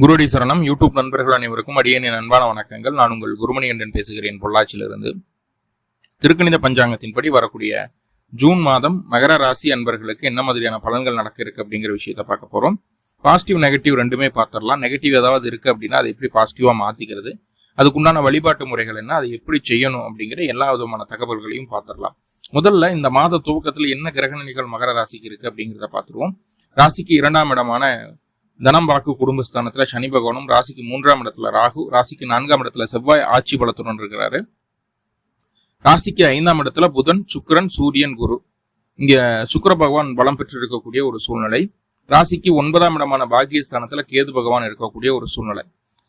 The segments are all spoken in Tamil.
குருடி சரணம். யூடியூப் நண்பர்கள் அனைவருக்கும் அடியேனின் அன்பான வணக்கங்கள். நான் உங்கள் குருமணி பேசுகிறேன் பொள்ளாச்சியிலிருந்து. திருக்கணித பஞ்சாங்கத்தின்படி வரக்கூடிய ஜூன் மாதம் மகர ராசி அன்பர்களுக்கு என்ன மாதிரியான பலன்கள் நடக்க இருக்கு அப்படிங்கிற விஷயத்த பார்க்க போறோம். பாசிட்டிவ் நெகட்டிவ் ரெண்டுமே பார்த்துடலாம். நெகட்டிவ் ஏதாவது இருக்கு அப்படின்னா அதை எப்படி பாசிட்டிவா மாத்திக்கிறது? அதுக்குண்டான வழிபாட்டு முறைகள் என்ன? அதை எப்படி செய்யணும் அப்படிங்கிற எல்லா விதமான தகவல்களையும் பார்த்துடலாம். முதல்ல இந்த மாத துவக்கத்தில் என்ன கிரகணிகள் மகர ராசிக்கு இருக்கு அப்படிங்கிறத பார்த்துருவோம். ராசிக்கு இரண்டாம் இடமான தனம் வாக்கு குடும்பஸ்தானத்துல சனி பகவானும் ராசிக்கு மூன்றாம் இடத்துல ராகு ராசிக்கு நான்காம் இடத்துல செவ்வாய் ஆட்சி பலத்துடன் இருக்கிறாரு. ராசிக்கு ஐந்தாம் இடத்துல புதன் சுக்கரன் சூரியன் குரு. இங்க சுக்கர பகவான் பலம் பெற்று இருக்கக்கூடிய ஒரு சூழ்நிலை. ராசிக்கு ஒன்பதாம் இடமான பாக்கியஸ்தானத்துல கேது பகவான் இருக்கக்கூடிய ஒரு சூழ்நிலை.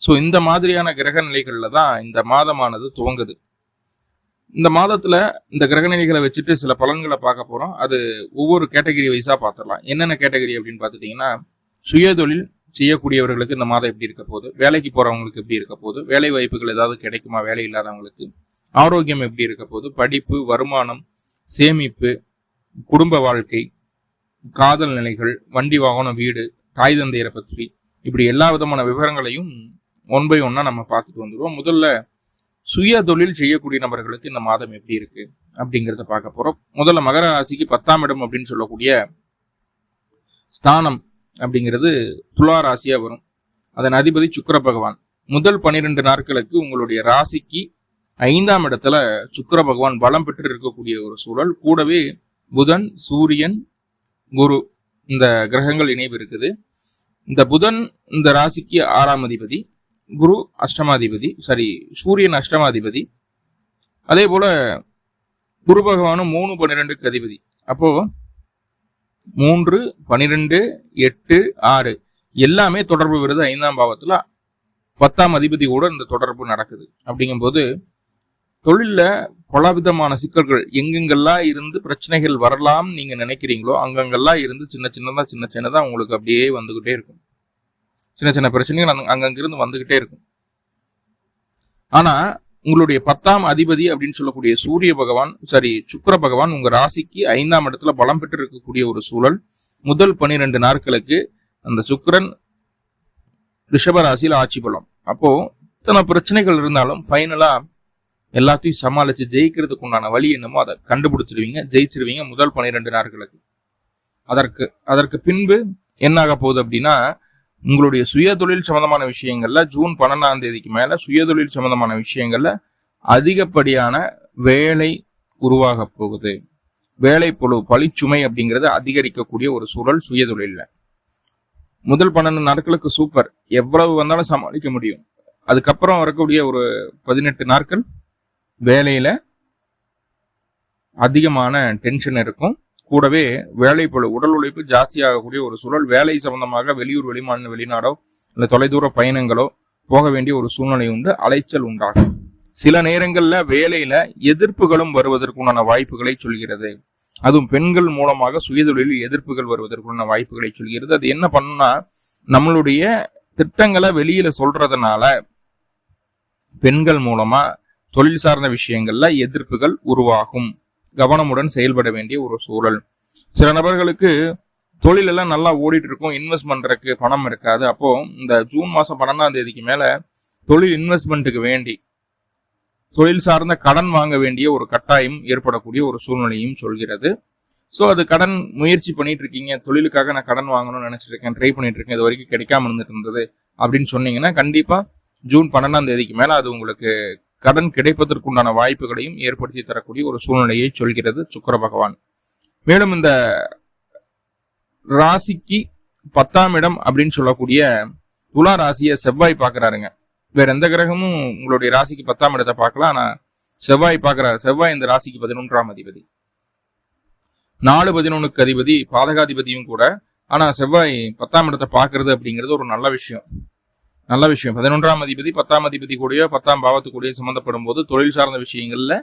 ஸோ இந்த மாதிரியான கிரக நிலைகள்ல தான் இந்த மாதமானது துவங்குது. இந்த மாதத்துல இந்த கிரக நிலைகளை வச்சுட்டு சில பலன்களை பார்க்க போறோம். அது ஒவ்வொரு கேட்டகரி வைஸா பார்த்துடலாம். என்னென்ன கேட்டகரி அப்படின்னு பார்த்துட்டீங்கன்னா சுயதொழில் செய்யக்கூடியவர்களுக்கு இந்த மாதம் எப்படி இருக்க போகுது? வேலைக்கு போகிறவங்களுக்கு எப்படி இருக்க போகுது? வேலை வாய்ப்புகள் ஏதாவது கிடைக்குமா? வேலை இல்லாதவங்களுக்கு. ஆரோக்கியம் எப்படி இருக்க போகுது? படிப்பு வருமானம் சேமிப்பு குடும்ப வாழ்க்கை காதல் நிலைகள் வண்டி வாகனம் வீடு தாய் தந்தையரை பற்றி இப்படி எல்லா விதமான விவரங்களையும் ஒன் பை ஒன்னா நம்ம பார்த்துட்டு வந்துடுவோம் முதல்ல சுய தொழில் செய்யக்கூடிய நபர்களுக்கு இந்த மாதம் எப்படி இருக்கு அப்படிங்கிறத பார்க்க போறோம். முதல்ல மகர ராசிக்கு பத்தாம் இடம் அப்படின்னு சொல்லக்கூடிய ஸ்தானம் அப்படிங்கிறது துலா ராசியாக வரும். அதன் அதிபதி சுக்கர பகவான். முதல் பன்னிரெண்டு நாட்களுக்கு உங்களுடைய ராசிக்கு ஐந்தாம் இடத்துல சுக்கர பகவான் பலம் பெற்று இருக்கக்கூடிய ஒரு சூழல். கூடவே புதன் சூரியன் குரு இந்த கிரகங்கள் இணைவு இருக்குது. இந்த புதன் இந்த ராசிக்கு ஆறாம் அதிபதி குரு அஷ்டமாதிபதி சாரி சூரியன் அஷ்டமாதிபதி. அதே போல குரு பகவானும் மூணு பன்னிரெண்டுக்கு அதிபதி. அப்போது மூன்று பனிரெண்டு எட்டு ஆறு. எல்லாமே தொடர்பு வருது ஐந்தாம் பாவத்தில் பத்தாம் அதிபதி கூட இந்த தொடர்பு நடக்குது. அப்படிங்கும்போது தொழில்ல பலவிதமான சிக்கல்கள் எங்கெங்கெல்லாம் இருந்து பிரச்சனைகள் வரலாம் நீங்கள் நினைக்கிறீங்களோ அங்கங்கெல்லாம் இருந்து சின்ன சின்னதாக சின்ன சின்னதாக உங்களுக்கு அப்படியே வந்துக்கிட்டே இருக்கும். சின்ன சின்ன பிரச்சனைகள் அங்கங்கிருந்து வந்துக்கிட்டே இருக்கும். ஆனால் உங்களுடைய பத்தாம் அதிபதி அப்படின்னு சொல்லக்கூடிய சூரிய பகவான் சாரி சுக்கர பகவான் உங்க ராசிக்கு ஐந்தாம் இடத்துல பலம் பெற்று இருக்கக்கூடிய ஒரு சூழல். முதல் பன்னிரெண்டு நாட்களுக்கு அந்த சுக்கரன் ரிஷபராசியில் ஆட்சி பலம். அப்போ இத்தனை பிரச்சனைகள் இருந்தாலும் ஃபைனலா எல்லாத்தையும் சமாளிச்சு ஜெயிக்கிறதுக்கு உண்டான வழி என்னமோ அதை கண்டுபிடிச்சிருவீங்க ஜெயிச்சிருவீங்க முதல் பன்னிரெண்டு நாட்களுக்கு. அதற்கு அதற்கு பின்பு என்னாக போகுது அப்படின்னா உங்களுடைய சுயதொழில் சம்பந்தமான விஷயங்கள்ல ஜூன் பன்னெண்டாம் தேதிக்கு மேல சுயதொழில் சம்பந்தமான விஷயங்கள்ல அதிகப்படியான வேலை உருவாக போகுது. வேலை பொழு பழிச்சுமை அப்படிங்கிறது அதிகரிக்கக்கூடிய ஒரு சூழல் சுயதொழில்ல. முதல் பன்னெண்டு நாட்களுக்கு சூப்பர். எவ்வளவு வந்தாலும் சமாளிக்க முடியும். அதுக்கப்புறம் வரக்கூடிய ஒரு பதினெட்டு நாட்கள் வேலையில அதிகமான டென்ஷன் இருக்கும். கூடவே வேலை உடல் உழைப்பு ஜாஸ்தியாகக்கூடிய ஒரு சூழல் வேலை சம்பந்தமாக வெளியூர் வெளிமாநில வெளிநாடோ இல்லை தொலைதூர பயணங்களோ போக வேண்டிய ஒரு சூழ்நிலை உண்டு அலைச்சல் உண்டாகும். சில நேரங்களில் வேலையில எதிர்ப்புகளும் வருவதற்குண்டான வாய்ப்புகளை சொல்கிறது. அதுவும் பெண்கள் மூலமாக சுயதொழிலில் எதிர்ப்புகள் வருவதற்குண்டான வாய்ப்புகளை சொல்கிறது. அது என்ன பண்ணுன்னா நம்மளுடைய திட்டங்களை வெளியில சொல்றதுனால பெண்கள் மூலமா தொழில் சார்ந்த விஷயங்கள்ல எதிர்ப்புகள் உருவாகும். கவனமுடன் செயல்பட வேண்டிய ஒரு சூழல். சில நபர்களுக்கு தொழில் எல்லாம் நல்லா ஓடிட்டு இருக்கும் இன்வெஸ்ட் பண்றதுக்கு பணம் இருக்காது. அப்போ இந்த ஜூன் மாசம் பன்னெண்டாம் தேதிக்கு மேல தொழில் இன்வெஸ்ட்மெண்ட்டுக்கு வேண்டி தொழில் சார்ந்த கடன் வாங்க வேண்டிய ஒரு கட்டாயம் ஏற்படக்கூடிய ஒரு சூழ்நிலையும் சொல்கிறது. ஸோ அது கடன் முயற்சி பண்ணிட்டு இருக்கீங்க தொழிலுக்காக நான் கடன் வாங்கணும்னு நினைச்சிட்டு ட்ரை பண்ணிட்டு இருக்கேன் இது வரைக்கும் கிடைக்காம இருந்துட்டு இருந்தது அப்படின்னு சொன்னீங்கன்னா கண்டிப்பா ஜூன் பன்னெண்டாம் தேதிக்கு மேல அது உங்களுக்கு கடன் கிடைப்பதற்குண்டான வாய்ப்புகளையும் ஏற்படுத்தி தரக்கூடிய ஒரு சூழ்நிலையை சொல்கிறது சுக்கர பகவான். மேலும் இந்த ராசிக்கு பத்தாம் இடம் அப்படின்னு சொல்லக்கூடிய துலா ராசியை செவ்வாய் பார்க்குறாருங்க. வேற எந்த கிரகமும் உங்களுடைய ராசிக்கு பத்தாம் இடத்தை பார்க்கலாம் ஆனா செவ்வாய் பார்க்குறாரு. செவ்வாய் இந்த ராசிக்கு பதினொன்றாம் அதிபதி. நாலு பதினொன்றுக்கு அதிபதி பாதகாதிபதியும் கூட. ஆனா செவ்வாய் பத்தாம் இடத்தை பார்க்கறது அப்படிங்கிறது ஒரு நல்ல விஷயம். நல்ல விஷயம். பதினொன்றாம் அதிபதி பத்தாம் அதிபதி கூடயோ பத்தாம் பாவத்து கூடயோ சம்பந்தப்படும் போது தொழில் சார்ந்த விஷயங்கள்ல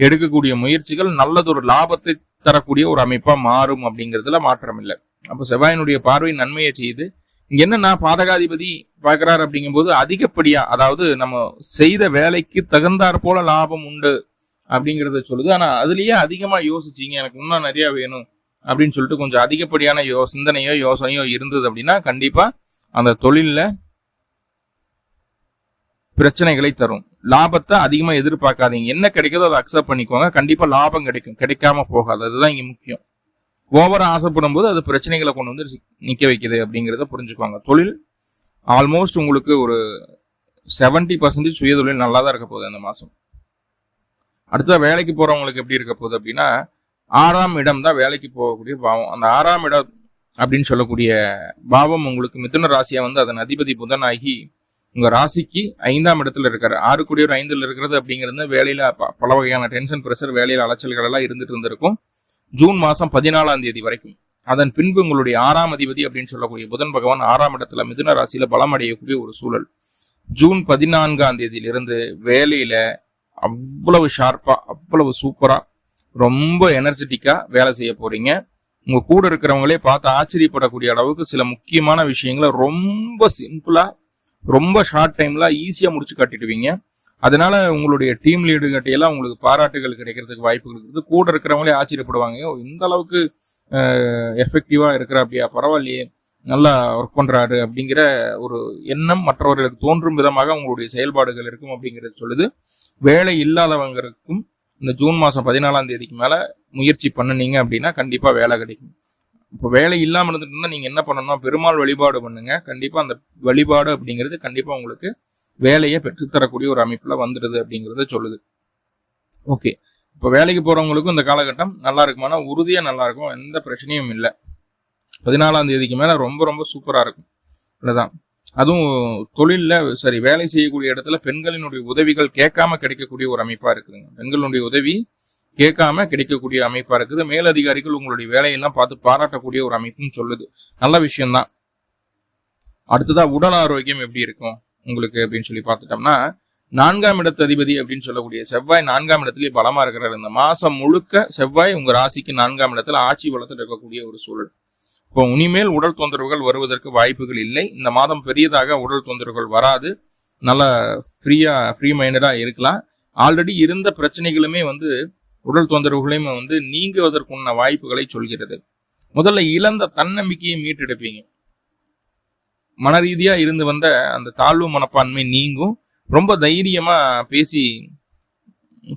எடுக்கக்கூடிய முயற்சிகள் நல்லதொரு லாபத்தை தரக்கூடிய ஒரு அமைப்பா மாறும் அப்படிங்கிறதுல மாற்றம் இல்லை அப்போ செவ்வாயினுடைய பார்வை நன்மையை செய்து இங்க என்னன்னா பாதகாதிபதி பார்க்கிறார் அப்படிங்கும்போது அதிகப்படியா அதாவது நம்ம செய்த வேலைக்கு தகுந்தாற் போல லாபம் உண்டு அப்படிங்கிறத சொல்லுது. ஆனா அதுலயே அதிகமா யோசிச்சீங்க எனக்கு இன்னும் நிறைய வேணும் அப்படின்னு சொல்லிட்டு கொஞ்சம் அதிகப்படியான யோ சிந்தனையோ யோசனையோ இருந்தது அப்படின்னா கண்டிப்பா அந்த தொழிலில் பிரச்சனைகளை தரும். லாபத்தை அதிகமாக எதிர்பார்க்காதீங்க. என்ன கிடைக்குதோ அதை அக்செப்ட் பண்ணிக்கோங்க. கண்டிப்பாக லாபம் கிடைக்கும். கிடைக்காம போகாது. அதுதான் இங்கே முக்கியம். ஓவரா ஆசைப்படும் போது அது பிரச்சனைகளை கொண்டு வந்து நிற்க வைக்குது அப்படிங்கிறத புரிஞ்சுக்குவாங்க தொழில் ஆல்மோஸ்ட் உங்களுக்கு ஒரு செவன்டி பர்சன்டேஜ் சுயதொழில் நல்லா தான் இருக்க போகுது அந்த மாதம் அடுத்த வேலைக்கு போகிறவங்களுக்கு எப்படி இருக்க போகுது அப்படின்னா ஆறாம் இடம் தான் வேலைக்கு போகக்கூடிய பாவம். அந்த ஆறாம் இடம் அப்படின்னு சொல்லக்கூடிய பாவம் உங்களுக்கு மிதுன ராசியாக வந்து அதன் அதிபதி புதனாகி உங்க ராசிக்கு ஐந்தாம் இடத்துல இருக்காரு. ஆறு ஒரு ஐந்தில் இருக்கிறது அப்படிங்கிறது வேலையில பல வகையான டென்ஷன் ப்ரெஷர் வேலையில அலைச்சல்கள் எல்லாம் இருந்துட்டு இருந்திருக்கும். ஜூன் மாசம் பதினாலாம் தேதி வரைக்கும். அதன் பின்பு உங்களுடைய ஆறாம் அதிபதி அப்படின்னு சொல்லக்கூடிய புதன் பகவான் ஆறாம் இடத்துல மிதுன ராசியில பலம் அடையக்கூடிய ஒரு சூழல். ஜூன் பதினான்காம் தேதியிலிருந்து வேலையில அவ்வளவு ஷார்ப்பா அவ்வளவு சூப்பரா ரொம்ப எனர்ஜெட்டிக்கா வேலை செய்ய போறீங்க. உங்க கூட இருக்கிறவங்களே பார்த்து ஆச்சரியப்படக்கூடிய அளவுக்கு சில முக்கியமான விஷயங்களை ரொம்ப சிம்பிளா ரொம்ப ஷார்ட் டைம்ல ஈஸியா முடிச்சு காட்டிடுவீங்க. அதனால உங்களுடைய டீம் லீடுகட்டையெல்லாம் உங்களுக்கு பாராட்டுகள் கிடைக்கிறதுக்கு வாய்ப்புகள் இருக்குது. கூட இருக்கிறவங்களே ஆச்சரியப்படுவாங்க. இந்த அளவுக்கு எஃபெக்டிவா இருக்கிற அப்படியா பரவாயில்லையே. நல்லா ஒர்க் பண்றாரு. அப்படிங்கிற ஒரு எண்ணம் மற்றவர்களுக்கு தோன்றும் விதமாக உங்களுடைய செயல்பாடுகள் இருக்கும் அப்படிங்கிறது சொல்லுது. வேலை இல்லாதவங்களுக்கும் இந்த ஜூன் மாதம் பதினாலாம் தேதிக்கு மேலே முயற்சி பண்ணினீங்க அப்படின்னா கண்டிப்பாக வேலை கிடைக்கும். இப்போ வேலை இல்லாமல் இருந்துட்டு இருந்தால் நீங்கள் என்ன பண்ணணும் பெருமாள் வழிபாடு பண்ணுங்க. கண்டிப்பாக அந்த வழிபாடு அப்படிங்கிறது கண்டிப்பாக உங்களுக்கு வேலையை பெற்றுத்தரக்கூடிய ஒரு அமைப்பில் வந்துடுது அப்படிங்கிறத சொல்லுது. ஓகே. இப்போ வேலைக்கு போகிறவங்களுக்கும் இந்த காலகட்டம் நல்லா இருக்குமானா உறுதியாக நல்லா இருக்கும். எந்த பிரச்சனையும் இல்லை. பதினாலாம் தேதிக்கு மேலே ரொம்ப ரொம்ப சூப்பராக இருக்கும். இல்லைதான் அதுவும் தொழிலில் சரி வேலை செய்யக்கூடிய இடத்துல பெண்களினுடைய உதவிகள் கேட்காம கிடைக்கக்கூடிய ஒரு அமைப்பாக இருக்குதுங்க. பெண்களுடைய உதவி கேட்காம கிடைக்கக்கூடிய அமைப்பா இருக்குது. மேலதிகாரிகள் உங்களுடைய வேலையெல்லாம் பார்த்து பாராட்டக்கூடிய ஒரு அமைப்புன்னு சொல்லுது. நல்ல விஷயம்தான். அடுத்ததா உடல் ஆரோக்கியம் எப்படி இருக்கும் உங்களுக்கு அப்படின்னு சொல்லி பார்த்துட்டோம்னா நான்காம் இடத்து அதிபதி அப்படின்னு சொல்லக்கூடிய செவ்வாய் நான்காம் இடத்துலயே பலமா இருக்கிறார். இந்த மாசம் முழுக்க செவ்வாய் உங்க ராசிக்கு நான்காம் இடத்துல ஆட்சி வளர்த்துட்டு இருக்கக்கூடிய ஒரு சூழல். இப்போ இனிமேல் உடல் தொந்தரவுகள் வருவதற்கு வாய்ப்புகள் இல்லை. இந்த மாதம் பெரியதாக உடல் தொந்தரவுகள் வராது. நல்லா ஃப்ரீயா ஃப்ரீ மைண்டடா இருக்கலாம். ஆல்ரெடி இருந்த பிரச்சனைகளுமே வந்து உடல் தொந்தரவுகளையும் வந்து நீங்குவதற்குள்ள வாய்ப்புகளை சொல்கிறது. முதல்ல இழந்த தன்னம்பிக்கையை மீட்டெடுப்பீங்க. மன ரீதியா இருந்து வந்த அந்த தாழ்வு மனப்பான்மை நீங்கும். ரொம்ப தைரியமா பேசி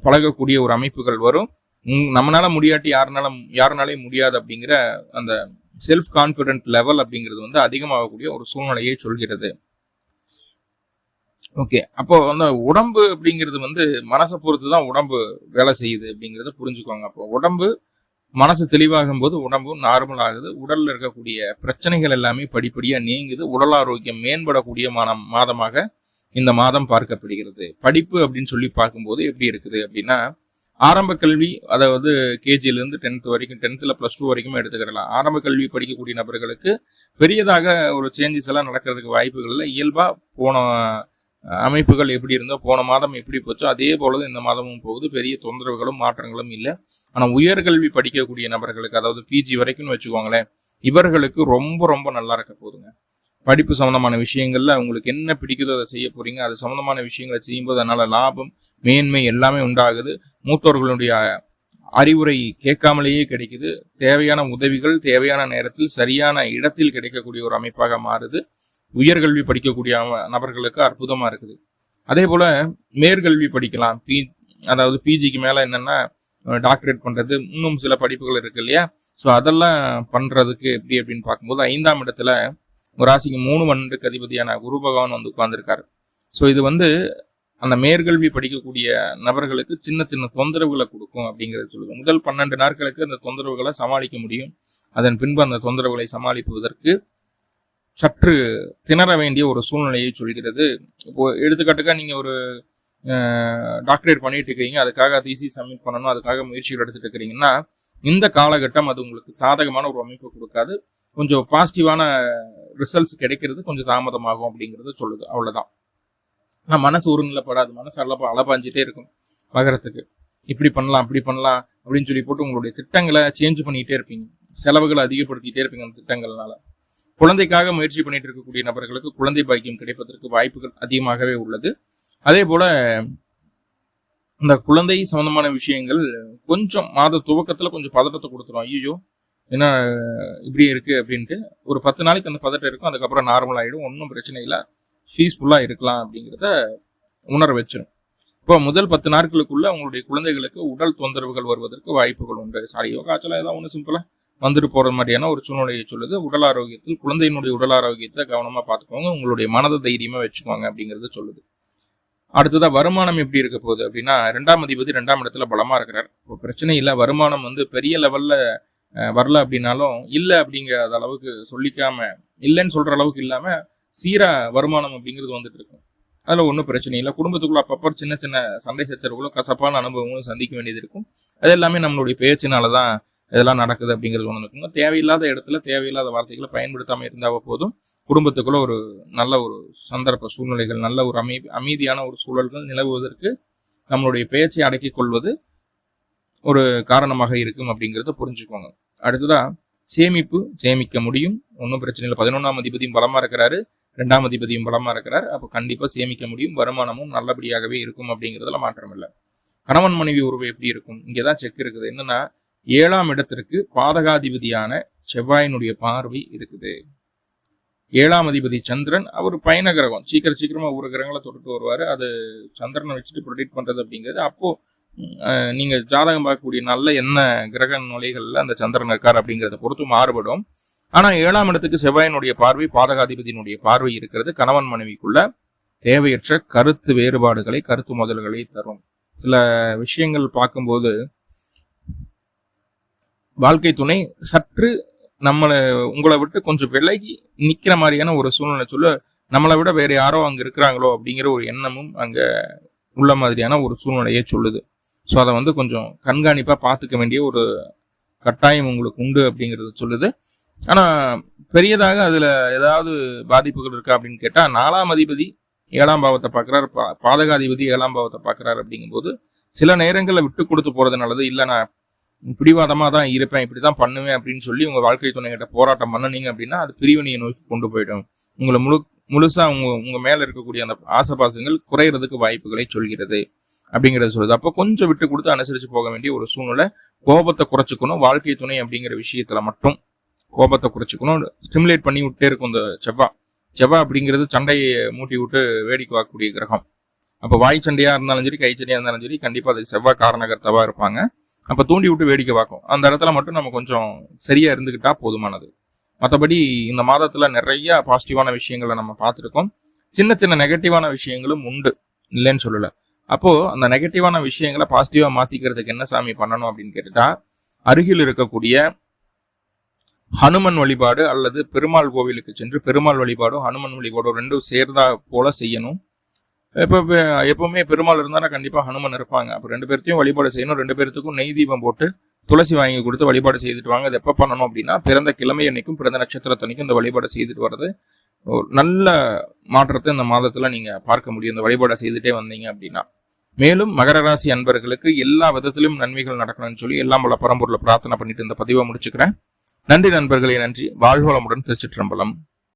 பழகக்கூடிய ஒரு அமைப்புகள் வரும். நம்மளால முடியாட்டி யாருனால யாருனாலே முடியாது அப்படிங்கிற அந்த செல்ஃப் கான்ஃபிடென்ட் லெவல் அப்படிங்கிறது வந்து அதிகமாகக்கூடிய ஒரு சூழ்நிலையை சொல்கிறது. ஓகே. அப்போ அந்த உடம்பு அப்படிங்கிறது வந்து மனசை பொறுத்து தான் உடம்பு வேலை செய்யுது அப்படிங்கிறத புரிஞ்சுக்கோங்க அப்போ உடம்பு மனசு தெளிவாகும் போது உடம்பும் நார்மல் ஆகுது. உடல்ல இருக்கக்கூடிய பிரச்சனைகள் எல்லாமே படிப்படியா நீங்குது. உடல் ஆரோக்கியம் மேம்படக்கூடிய மாதம் மாதமாக இந்த மாதம் பார்க்கப்படுகிறது. படிப்பு அப்படின்னு சொல்லி பார்க்கும்போது எப்படி இருக்குது அப்படின்னா ஆரம்ப கல்வி அதாவது கேஜிலேருந்து டென்த் வரைக்கும் டென்த்தில் ப்ளஸ் டூ வரைக்கும் எடுத்துக்கிடலாம். ஆரம்ப கல்வி படிக்கக்கூடிய நபர்களுக்கு பெரியதாக ஒரு சேஞ்சஸ் எல்லாம் நடக்கிறதுக்கு வாய்ப்புகள் இல்லை. இயல்பாக போன அமைப்புகள் எப்படி இருந்தோ போன மாதம் எப்படி போச்சோ அதே போலதான் இந்த மாதமும் போகுது. பெரிய தொந்தரவுகளும் மாற்றங்களும் இல்லை. ஆனால் உயர்கல்வி படிக்கக்கூடிய நபர்களுக்கு அதாவது பிஜி வரைக்கும்னு வச்சுக்கோங்களேன் இவர்களுக்கு ரொம்ப ரொம்ப நல்லா இருக்க போதுங்க படிப்பு சம்மந்தமான விஷயங்கள்ல உங்களுக்கு என்ன பிடிக்குதோ அதை செய்ய போறீங்க. அது சம்மந்தமான விஷயங்களை செய்யும்போது அதனால லாபம் மேன்மை எல்லாமே உண்டாகுது. மூத்தோர்களுடைய அறிவுரை கேட்காமலேயே கிடைக்குது. தேவையான உதவிகள் தேவையான நேரத்தில் சரியான இடத்தில் கிடைக்கக்கூடிய ஒரு அமைப்பாக மாறுது. உயர்கல்வி படிக்கக்கூடிய நபர்களுக்கு அற்புதமாக இருக்குது. அதே போல் மேற்கல்வி படிக்கலாம். பி அதாவது பிஜிக்கு மேலே என்னென்னா டாக்டரேட் பண்ணுறது இன்னும் சில படிப்புகள் இருக்கு இல்லையா? ஸோ அதெல்லாம் பண்ணுறதுக்கு எப்படி அப்படின்னு பார்க்கும்போது ஐந்தாம் இடத்துல ராசிக்கு மூணு மண்ணுக்கு அதிபதியான குரு பகவான் வந்து உட்கார்ந்துருக்காரு. ஸோ இது வந்து அந்த மேற்கல்வி படிக்கக்கூடிய நபர்களுக்கு சின்ன சின்ன தொந்தரவுகளை கொடுக்கும் அப்படிங்கிறது சொல்லுது. முதல் பன்னெண்டு நாட்களுக்கு அந்த தொந்தரவுகளை சமாளிக்க முடியும். அதன் பின்பு அந்த தொந்தரவுகளை சமாளிப்பதற்கு சற்று திணற வேண்டிய ஒரு சூழ்நிலையை சொல்கிறது. இப்போ எடுத்துக்காட்டுக்காக நீங்கள் ஒரு டாக்டரேட் பண்ணிட்டு இருக்கிறீங்க அதுக்காக தீசி சப்மிட் பண்ணணும் அதுக்காக முயற்சிகள் எடுத்துட்டு இருக்கிறீங்கன்னா இந்த காலகட்டம் அது உங்களுக்கு சாதகமான ஒரு அமைப்பு கொடுக்காது. கொஞ்சம் பாசிட்டிவான ரிசல்ட்ஸ் கிடைக்கிறது கொஞ்சம் தாமதமாகும் அப்படிங்கிறத சொல்லுது அவ்வளோதான் ஆனால் மனசு ஒருநிலைப்படாது மனசு அளப்பா அளப்பாஞ்சிட்டே இருக்கும் பகரத்துக்கு. இப்படி பண்ணலாம் இப்படி பண்ணலாம் அப்படின்னு சொல்லி போட்டு உங்களுடைய திட்டங்களை சேஞ்ச் பண்ணிக்கிட்டே இருப்பீங்க. செலவுகளை அதிகப்படுத்திட்டே இருப்பீங்க அந்த திட்டங்கள்னால. குழந்தைக்காக முயற்சி பண்ணிட்டு இருக்கக்கூடிய நபர்களுக்கு குழந்தை பாக்கியம் கிடைப்பதற்கு வாய்ப்புகள் அதிகமாகவே உள்ளது. அதே போல இந்த குழந்தை சம்பந்தமான விஷயங்கள் கொஞ்சம் மாத துவக்கத்துல கொஞ்சம் பதட்டத்தை கொடுத்துரும். ஐயோ என்ன இப்படி இருக்கு அப்படின்ட்டு ஒரு பத்து நாளைக்கு அந்த பதட்டம் இருக்கும். அதுக்கப்புறம் நார்மல் ஆகிடும் ஒன்றும் பிரச்சனை இல்லை. பீஸ்ஃபுல்லாக இருக்கலாம் அப்படிங்கிறத உணர வச்சிடும் இப்போ முதல் பத்து நாட்களுக்குள்ள உங்களுடைய குழந்தைகளுக்கு உடல் தொந்தரவுகள் வருவதற்கு வாய்ப்புகள் உண்டு. சாரியோ காய்ச்சலோ ஏதாவது ஒன்று சிம்பிளா வந்துட்டு போகிற மாதிரியான ஒரு சூழ்நிலையை சொல்லுது. உடல் ஆரோக்கியத்தில் குழந்தையினுடைய உடல் ஆரோக்கியத்தை கவனமாக பார்த்துக்கோங்க. உங்களுடைய மனதை தைரியமாக வச்சுக்கோங்க அப்படிங்கிறத சொல்லுது. அடுத்ததாக வருமானம் எப்படி இருக்க போகுது அப்படின்னா ரெண்டாம் அதிபதி ரெண்டாம் இடத்துல பலமாக இருக்கிறார். இப்போ பிரச்சனை இல்லை. வருமானம் வந்து பெரிய லெவலில் வரல அப்படின்னாலும் இல்லை அப்படிங்கிற அளவுக்கு சொல்லிக்காம இல்லைன்னு சொல்கிற அளவுக்கு இல்லாமல் சீரா வருமானம் அப்படிங்கிறது வந்துட்டு இருக்கும். அதில் ஒன்றும் பிரச்சனை இல்லை. குடும்பத்துக்குள்ள அப்பப்போ சின்ன சின்ன சண்டை சச்சரவுகளும் கசப்பான அனுபவங்களும் சந்திக்க வேண்டியது இருக்கும். அது எல்லாமே நம்மளுடைய பேச்சினால தான் இதெல்லாம் நடக்குது அப்படிங்கிறது ஒன்று இருக்குங்க தேவையில்லாத இடத்துல தேவையில்லாத வார்த்தைகளை பயன்படுத்தாமல் இருந்தால் போதும். குடும்பத்துக்குள்ள ஒரு நல்ல ஒரு சந்தர்ப்ப சூழ்நிலைகள் நல்ல ஒரு அமை அமைதியான ஒரு சூழல்கள் நிலவுவதற்கு நம்மளுடைய பேச்சை அடக்கிக் கொள்வது ஒரு காரணமாக இருக்கும் அப்படிங்கிறத புரிஞ்சுக்கோங்க. அடுத்ததா சேமிப்பு சேமிக்க முடியும். ஒன்றும் பிரச்சனை இல்லை. பதினொன்றாம் அதிபதியும் பலமாக இருக்கிறாரு. ரெண்டாம் அதிபதியும் பலமாக இருக்கிறார். அப்போ கண்டிப்பாக சேமிக்க முடியும். வருமானமும் நல்லபடியாகவே இருக்கும் அப்படிங்கிறதுல மாற்றம் இல்லை கணவன் மனைவி உறவு எப்படி இருக்கும்? இங்கே தான் செக் இருக்குது. என்னன்னா ஏழாம் இடத்திற்கு பாதகாதிபதியான செவ்வாயினுடைய பார்வை இருக்குது. ஏழாம் அதிபதி சந்திரன் அவர் பயண கிரகம். சீக்கிரம் சீக்கிரமா ஒரு கிரகங்களை தொட்டுட்டு வருவார். அது சந்திரனை வச்சுட்டு ப்ரொடெக்ட் பண்றது அப்படிங்கிறது. அப்போ நீங்கள் நீங்க ஜாதகம் பார்க்கக்கூடிய நல்ல என்ன கிரக நிலைகள்ல அந்த சந்திரன் இருக்கார் அப்படிங்கிறத பொறுத்து மாறுபடும். ஆனா ஏழாம் இடத்துக்கு செவ்வாயினுடைய பார்வை பாதகாதிபதியினுடைய பார்வை இருக்கிறது. கணவன் மனைவிக்குள்ள தேவையற்ற கருத்து வேறுபாடுகளை கருத்து முதல்களை தரும். சில விஷயங்கள் பார்க்கும்போது வாழ்க்கை துணை சற்று நம்மளை உங்களை விட்டு கொஞ்சம் விலகி நிற்கிற மாதிரியான ஒரு சூழ்நிலை சொல்ல நம்மளை விட வேற யாரோ அங்கே இருக்கிறாங்களோ அப்படிங்கிற ஒரு எண்ணமும் அங்கே உள்ள மாதிரியான ஒரு சூழ்நிலையை சொல்லுது. ஸோ அதை வந்து கொஞ்சம் கண்காணிப்பாக பார்த்துக்க வேண்டிய ஒரு கட்டாயம் உங்களுக்கு உண்டு அப்படிங்கிறது சொல்லுது. ஆனால் பெரியதாக அதில் ஏதாவது பாதிப்புகள் இருக்கா அப்படின்னு கேட்டால் நாலாம் அதிபதி ஏழாம் பாவத்தை பார்க்கறாரு. பா- பாதகாதிபதி ஏழாம் பாவத்தை பார்க்கறாரு அப்படிங்கும்போது சில நேரங்களில் விட்டு கொடுத்து போகிறது நல்லது. இல்லை நான் பிடிவாதமாக தான் இருப்பேன் இப்படி தான் பண்ணுவேன் அப்படின்னு சொல்லி உங்கள் வாழ்க்கை துணைகிட்ட போராட்டம் பண்ணனீங்க அப்படின்னா அது பிரிவினையை நோக்கி கொண்டு போயிடும். உங்களை முழு முழுசாக உங்க உங்கள் மேலே இருக்கக்கூடிய அந்த ஆசபாசங்கள் குறையிறதுக்கு வாய்ப்புகளை சொல்கிறது அப்படிங்கிறத சொல்லுது. அப்போ கொஞ்சம் விட்டு கொடுத்து அனுசரித்து போக வேண்டிய ஒரு சூழ்நிலை கோபத்தை குறைச்சிக்கணும் வாழ்க்கை துணை அப்படிங்கிற விஷயத்தில் மட்டும் கோபத்தை குறைச்சிக்கணும். ஸ்டிமுலேட் பண்ணி விட்டே இருக்கும் இந்த செவ்வா. செவ்வா அப்படிங்கிறது சண்டையை மூட்டி விட்டு வேடிக்கை பார்க்கக்கூடிய கிரகம். அப்போ வாய் சண்டையாக இருந்தாலும் சரி கை சண்டையாக இருந்தாலும் சரி கண்டிப்பாக அதுக்கு செவ்வாய் காரணகர்த்தாவா இருப்பாங்க. அப்போ தூண்டி விட்டு வேடிக்கை பார்க்கும். அந்த இடத்துல மட்டும் நம்ம கொஞ்சம் சரியாக இருந்துக்கிட்டா போதுமானது. மற்றபடி இந்த மாதத்தில் நிறைய பாசிட்டிவான விஷயங்களை நம்ம பார்த்துருக்கோம். சின்ன சின்ன நெகட்டிவான விஷயங்களும் உண்டு. இல்லைன்னு சொல்லலை. அப்போது அந்த நெகட்டிவான விஷயங்களை பாசிட்டிவாக மாற்றிக்கிறதுக்கு என்ன சாமி பண்ணணும் அப்படின்னு கேட்டுட்டா அருகில் இருக்கக்கூடிய ஹனுமன் வழிபாடு அல்லது பெருமாள் கோவிலுக்கு சென்று பெருமாள் வழிபாடும் ஹனுமன் வழிபாடும் ரெண்டும் சேர்ந்தா போல செய்யணும். இப்போ எப்பவுமே பெருமாள் இருந்தானா கண்டிப்பாக ஹனுமன் இருப்பாங்க. அப்போ ரெண்டு பேர்த்தையும் வழிபாடு செய்யணும். ரெண்டு பேர்த்துக்கும் நெய் தீபம் போட்டு துளசி வாங்கி கொடுத்து வழிபாடு செய்துட்டு வாங்க. அது எப்போ பண்ணணும் அப்படின்னா பிறந்த கிழமை அன்னைக்கும் பிறந்த நட்சத்திரத்தன்னைக்கும் இந்த வழிபாடு செய்துட்டு வர்றது ஒரு நல்ல மாற்றத்தை இந்த மாதத்தில் நீங்கள் பார்க்க முடியும். இந்த வழிபாடை செய்துட்டே வந்தீங்க அப்படின்னா. மேலும் மகர ராசி அன்பர்களுக்கு எல்லா விதத்திலும் நன்மைகள் நடக்கணும்னு சொல்லி எல்லாம் உள்ள பரம்பூரில் பிரார்த்தனை பண்ணிட்டு இந்த பதிவை முடிச்சுக்கிறேன். நன்றி நண்பர்களே நன்றி. வாழ்வளமுடன் திருச்சிற்றம்பலம்.